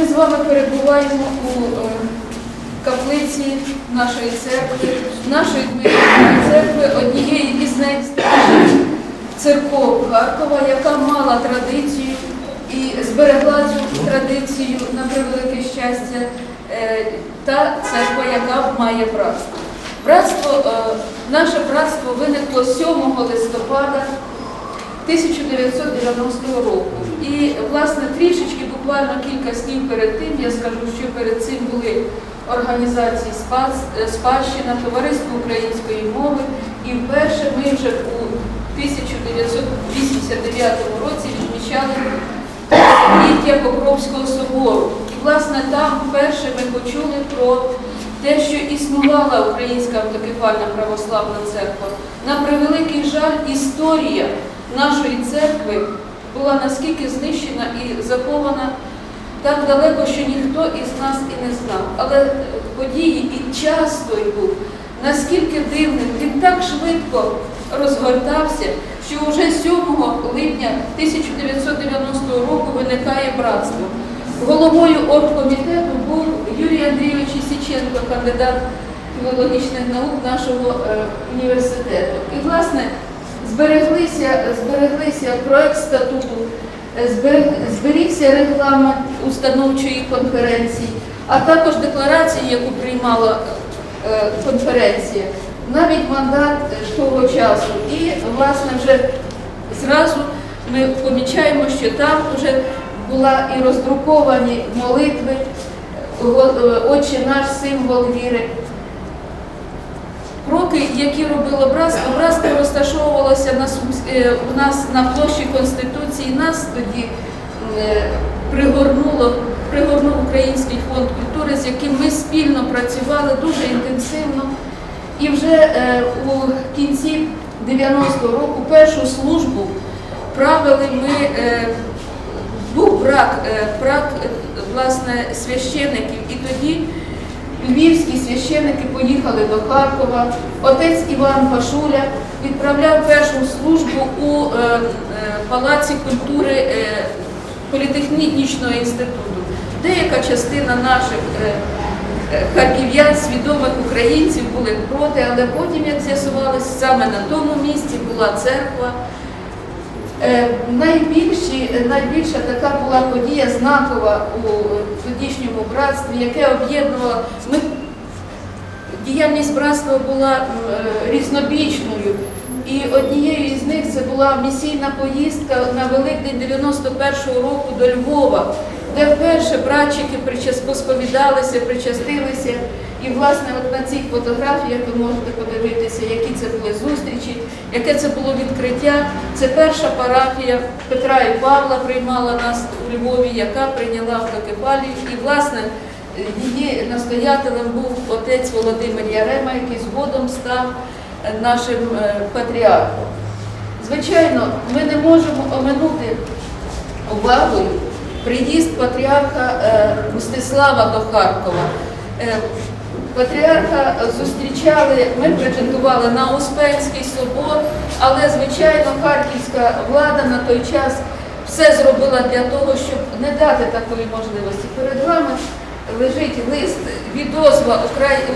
Ми з вами перебуваємо у е, каплиці нашої церкви, нашої Дмитрівської церкви, однієї із найстаріших церков Харкова, яка мала традицію і зберегла цю традицію на превелике щастя, е, та церква, яка має братство. Братство, е, наше братство виникло 7 листопада 1990 року. І, власне, трішечки, буквально кілька слів перед тим, я скажу, що перед цим були організації е, Спадщина, Товариство української мови, і вперше ми вже у 1989 році відмічали ліття Покровського собору. І, власне, там вперше ми почули про те, що існувала Українська автокефальна православна церква. На превеликий жаль, історія нашої церкви була наскільки знищена і захована так далеко, що ніхто із нас і не знав. Але е, події і час той був наскільки дивним, він так швидко розгортався, що вже 7 липня 1990 року виникає братство. Головою оргкомітету був Юрій Андрійович Ісіченко, кандидат філологічних наук нашого е, університету. І, власне, збереглися, збереглися проект статуту, е, зберігся регламент установчої конференції, а також декларація, яку приймала е, конференція, навіть мандат того часу. І, власне, вже зразу ми помічаємо, що там вже була і роздруковані молитви, е, Отче наш символ віри. Кроки, які робило братство, братство розташовувалося на, е, у нас на площі Конституції. Нас тоді е, пригорнуло, пригорнув Український фонд культури, з яким ми спільно працювали дуже інтенсивно. І вже е, у кінці 90-го року першу службу правили ми. Е, був брак, е, брак е, власне священиків, і тоді львівські священики поїхали до Харкова. Отець Іван Пашуля відправляв першу службу у е, е, Палаці культури е, політехнічного інституту. Деяка частина наших харків'ян, свідомих українців були проти, але потім, як з'ясувалось, саме на тому місці була церква. Е, Найбільші, найбільша така була подія знакова у тодішньому братстві, яке об'єднувало. Ми, діяльність братства була е, різнобічною. І однією із них це була місійна поїздка на Великдень 91-го року до Львова, де вперше братчики причас- посповідалися, причастилися. І, власне, от на цих фотографіях ви можете подивитися, які це були зустрічі, яке це було відкриття. Це перша парафія Петра і Павла приймала нас у Львові, яка прийняла автокефалію. І, власне, її настоятелем був отець Володимир Ярема, який згодом став е, нашим е, патріархом. Звичайно, ми не можемо оминути увагою приїзд патріарха е, Мстислава до Харкова. Патріарха зустрічали, ми претендували на Успенський собор, але, звичайно, харківська влада на той час все зробила для того, щоб не дати такої можливості. Перед вами лежить лист відозва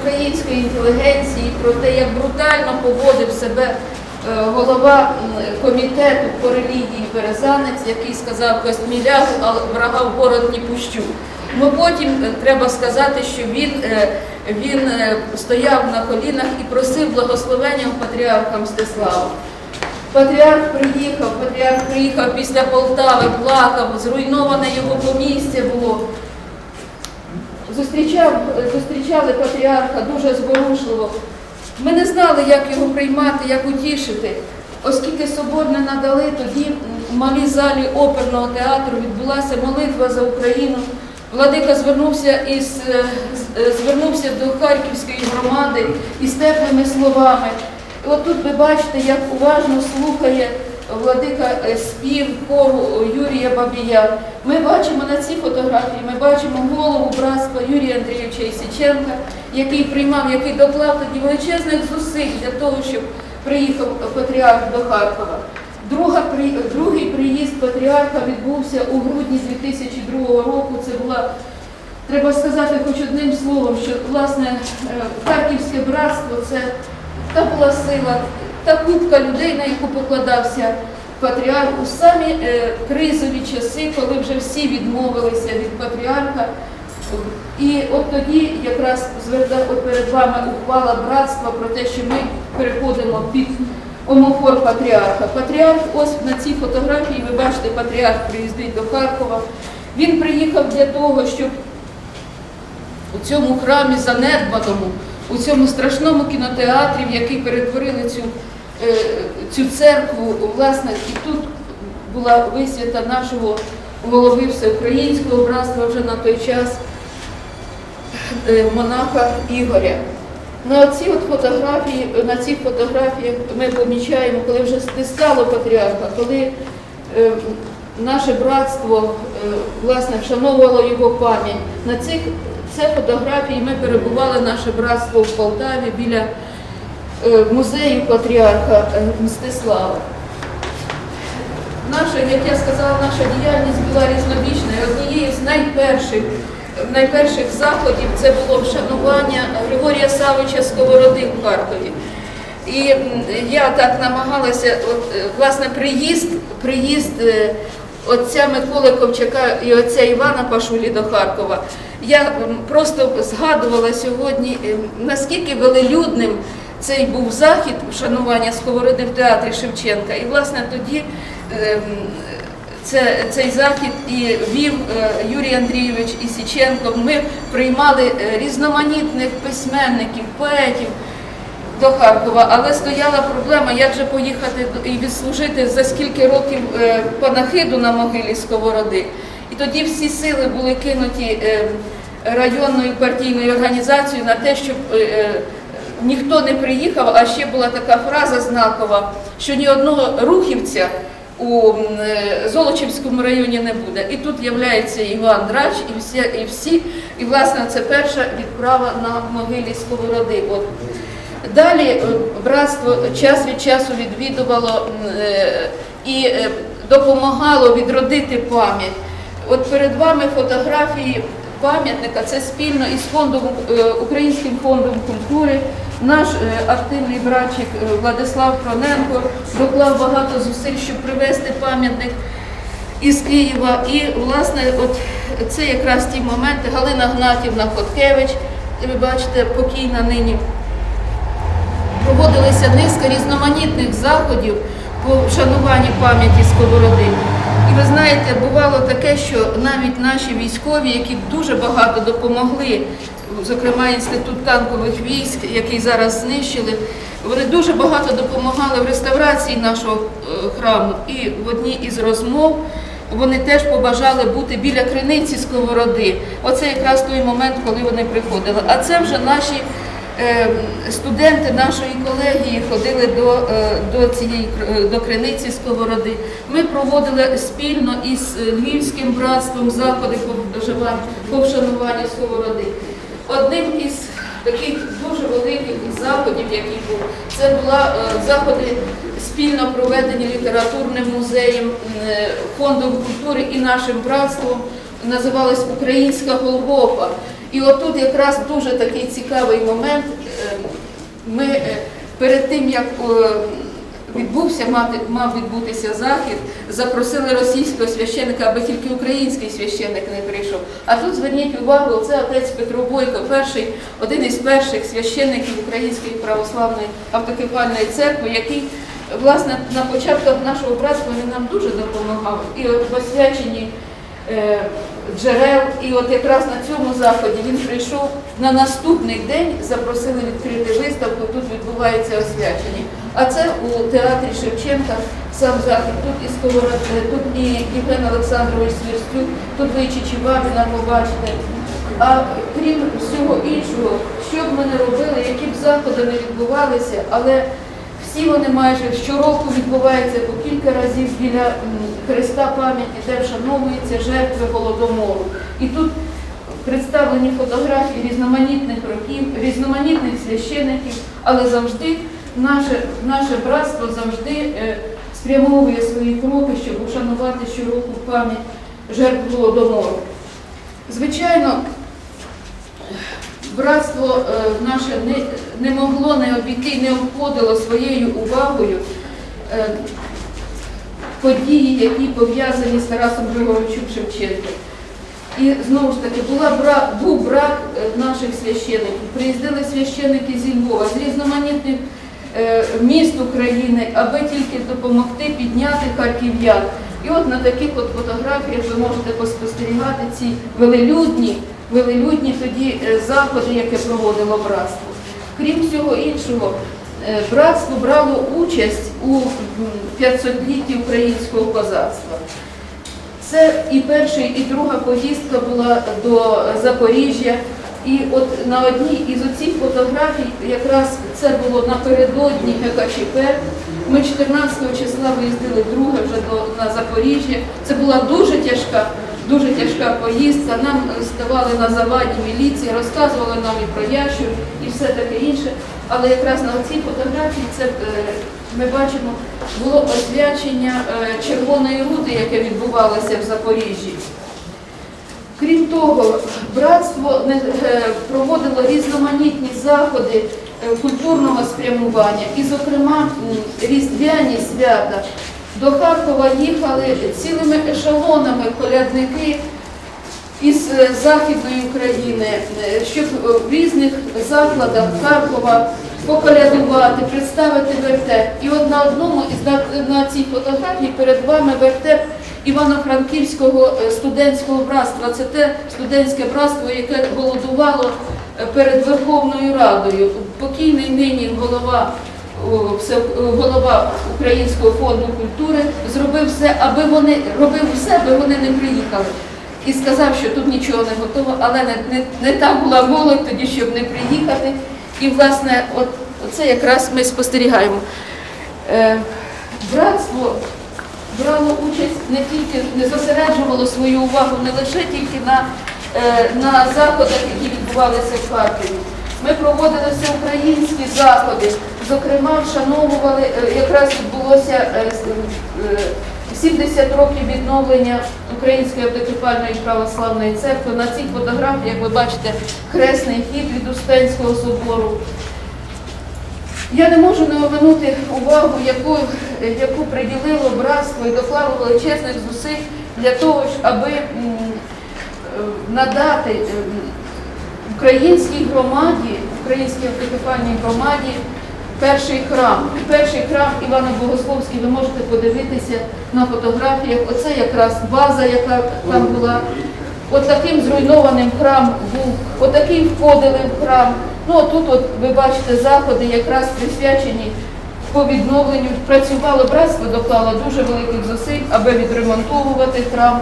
української інтелігенції про те, як брутально поводив себе е, голова комітету по релігії Березанець, який сказав Костмілягу, а врага в город не пущу. Ну потім е, треба сказати, що він, е, він е, стояв на колінах і просив благословення у патріарха Мстислава. Патріарх приїхав, патріарх приїхав після Полтави, плакав, зруйноване його помістя було. Зустрічав, зустрічали патріарха дуже зворушливо. Ми не знали, як його приймати, як утішити. Оскільки собор не надали, тоді в малій залі оперного театру відбулася молитва за Україну. Владика звернувся із е, е, звернувся до Харківської громади із теплими словами. І от тут ви бачите, як уважно слухає владика е, спів хору Юрія Бабія. Ми бачимо на цій фотографії, ми бачимо голову братства Юрія Андрійовича Ісіченка, який приймав, який доклав тоді величезних зусиль для того, щоб приїхав патріарх до Харкова. Друга, другий приїзд патріарха відбувся у грудні 2002 року. Це була треба сказати хоч одним словом, що власне е, Харківське братство це та була сила, та купка людей, на яку покладався патріарх у самі е, кризові часи, коли вже всі відмовилися від патріарха. І от тоді якраз перед вами ухвала братства про те, що ми переходимо під омофор патріарха. Патріарх, ось на цій фотографії, ви бачите, патріарх приїздить до Харкова. Він приїхав для того, щоб у цьому храмі занедбаному, у цьому страшному кінотеатрі, в який перетворили цю, е, цю церкву, власне, і тут була висвята нашого голови всеукраїнського братства вже на той час е, монаха Ігоря. На ці от фотографії, на цих фотографіях ми помічаємо, коли вже стискало патріарха, коли е, наше братство е, власне вшановувало його пам'ять. На цих це фотографії ми перебували наше братство в Полтаві біля е, музею патріарха е, Мстислава. Наша, як я сказала, наша діяльність була різнобічна. Однією з найперших, найперших заходів це було вшанування Григорія Савича Сковороди в Харкові. І я так намагалася, от, е, власне, приїзд, приїзд е, отця Миколи Ковчака і отця Івана Пашулі до Харкова. Я просто згадувала сьогодні, е, наскільки велелюдним цей був захід вшанування сковороди в театрі Шевченка. І власне тоді це, цей захід і вів е, Юрій Андрійович і Січенко. Ми приймали е, різноманітних письменників, поетів до Харкова, але стояла проблема, як же поїхати і відслужити за скільки років е, панахиду на могилі Сковороди. І тоді всі сили були кинуті районною партійною організацією на те, щоб ніхто не приїхав, а ще була така фраза знакова, що ні одного рухівця у е, Золочівському районі не буде. І тут з'являється Іван Драч, і всі, і всі, і власне це перша відправа на могилі Сковороди. От. Далі е, братство час від часу відвідувало е, і допомагало відродити пам'ять. От перед вами фотографії пам'ятника. Це спільно із фондом е, Українським фондом культури. Наш е, активний братчик е, Владислав Кроненко доклав багато зусиль, щоб привезти пам'ятник із Києва. І, власне, от це якраз ті моменти. Галина Гнатівна Хоткевич, ви бачите, покійна нині проводилися низка різноманітних заходів по вшануванню пам'яті Сковороди. Ви знаєте, бувало таке, що навіть наші військові, які дуже багато допомогли, зокрема інститут танкових військ, який зараз знищили, вони дуже багато допомагали в реставрації нашого е, храму. І в одній із розмов вони теж побажали бути біля криниці Сковороди. Оце якраз той момент, коли вони приходили. А це вже наші студенти нашої колегії ходили до, е, до цієї е, до криниці Сковороди. Ми проводили спільно із е, Львівським братством заходи по вшануванню Сковороди. Одним із таких дуже великих заходів, який був, це була е, заходи спільно проведені літературним музеєм, е, фондом культури і нашим братством. Називалась Українська Голгофа. І отут якраз дуже такий цікавий момент. Е, Ми е, перед тим, як відбувся, мав відбутися захід, запросили російського священика, аби тільки український священник не прийшов. А тут зверніть увагу, це отець Петро Бойко, перший, один із перших священників Української православної автокефальної церкви, який власне на початках нашого братства він нам дуже допомагав. І от в освяченні е, джерел. І от якраз на цьому заході він прийшов на наступний день, запросили відкрити виставку, тут відбувається освячення. А це у театрі Шевченка сам захід. Тут і Сковорода, тут і Євген Олександрович Свірстюк, тут ви і Чичибабіна побачите. А крім всього іншого, що б ми не робили, які б заходи не відбувалися, але всі вони майже щороку відбуваються по кілька разів біля Христа пам'яті, де вшановуються жертви голодомору. І тут представлені фотографії різноманітних років, різноманітних священиків, але завжди наше, наше братство завжди е, спрямовує свої кроки, щоб ушанувати щороку пам'ять жертв голодомору. Звичайно, братство е, наше не, не могло не обійти, не обходило своєю увагою е, події, які пов'язані з Тарасом Григоровичем Шевченком. І знову ж таки була бра, був брак е, наших священиків. Приїздили священики зі Львова, з різноманітних міст України, аби тільки допомогти підняти харків'ян. І от на таких от фотографіях ви можете поспостерігати ці велелюдні, велелюдні тоді е, заходи, яке проводило братство. Крім всього іншого, е, братство брало участь у 500-літті українського козацтва. Це і перша, і друга поїздка була до Запоріжжя. І от на одній із оцих фотографій, якраз це було напередодні ГКЧП. Ми 14 числа виїздили друге вже до, на Запоріжжя. Це була дуже тяжка, дуже тяжка поїздка. Нам е, ставали на заваді міліції, розказували нам і про ящур, і все таке інше. Але якраз на цій фотографії це е, ми бачимо було освячення е, Червоної рути, яке відбувалося в Запоріжжі. Крім того, братство проводило різноманітні заходи культурного спрямування, і, зокрема, різдвяні свята. До Харкова їхали цілими ешелонами колядники із е, Західної України, е, щоб в різних закладах Харкова поколядувати, представити вертеп. І от на одному із на, цій фотографії перед вами вертеп Івано-Франківського е, студентського братства. Це те студентське братство, яке голодувало перед Верховною Радою. Покійний нині голова. Голова Українського фонду культури зробив все, аби вони робив все, аби вони не приїхали. І сказав, що тут нічого не готово, але не, не, не та була молодь тоді, щоб не приїхати. І, власне, от це якраз ми спостерігаємо. Е, братство брало участь не тільки, не зосереджувало свою увагу не лише тільки на, е, на заходах, які відбувалися в Харкові. Ми проводили всеукраїнські заходи, зокрема, вшановували, е, якраз відбулося е, з- е, 70 років відновлення Української автокефальної православної церкви. На цих фотографіях ви бачите хресний хід від Успенського собору. Я не можу не оминути увагу, яку, яку приділило братство і доклало величезних зусиль для того, аби е, надати м, українській громаді, українській автокефальній громаді перший храм. Перший храм Івано-Богословський, ви можете подивитися на фотографіях. Оце якраз база, яка там була. От таким зруйнованим храм був, отаким входили в храм. Ну отут от ви бачите заходи, якраз присвячені по відновленню. Працювало братство, доклало дуже великих зусиль, аби відремонтовувати храм.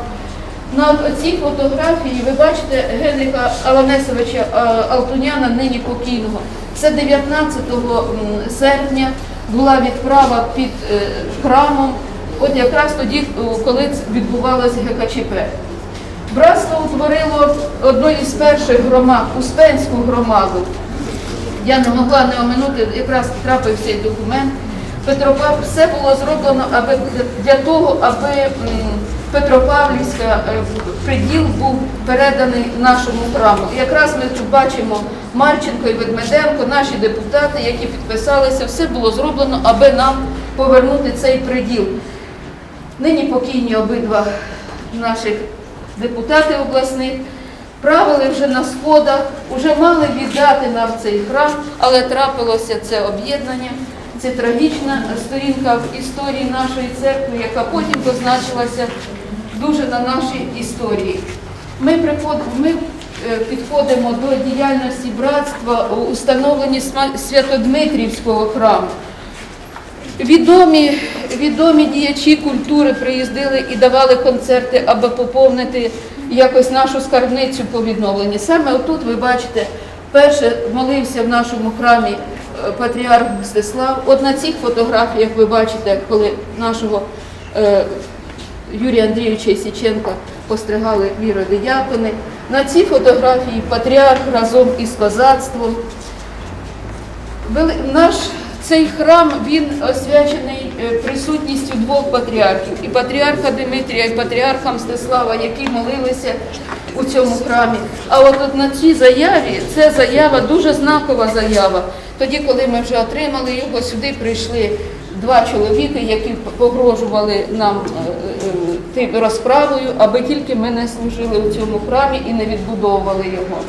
На цій фотографії ви бачите Генріха Аланесовича е, Алтуняна, нині покійного. Це 19 серпня була відправа під е, храмом, от якраз тоді, е, коли відбувалося ГКЧП. Братство утворило одну із перших громад, Успенську громаду. Я не могла не оминути, якраз трапив цей документ. Петропав, все було зроблено аби, для того, аби Петропавлівська е, приділ був переданий нашому храму. Якраз ми тут бачимо Марченко і Ведмеденко, наші депутати, які підписалися, все було зроблено, аби нам повернути цей приділ. Нині покійні обидва наших депутати обласних правили вже на сходах, вже мали віддати нам цей храм, але трапилося це об'єднання. Це трагічна сторінка в історії нашої церкви, яка потім позначилася дуже на нашій історії. Ми, ми е, підходимо до діяльності братства у установленні Святодмитрівського храму. Відомі, відомі діячі культури приїздили і давали концерти, аби поповнити якось нашу скарбницю по відновленні. Саме отут ви бачите, перше молився в нашому храмі е, патріарх Мстислав. От на цих фотографіях ви бачите, коли нашого е, Юрія Андрійовича Січенка постригали віродиякони. На цій фотографії патріарх разом із козацтвом. Наш цей храм він освячений е, присутністю двох патріархів і патріарха Димитрія, і патріарха Мстислава, які молилися у цьому храмі. А от, от на цій заяві це заява, дуже знакова заява. Тоді, коли ми вже отримали його, сюди прийшли два чоловіки, які погрожували нам е, е, розправою, аби тільки ми не служили у цьому храмі і не відбудовували його.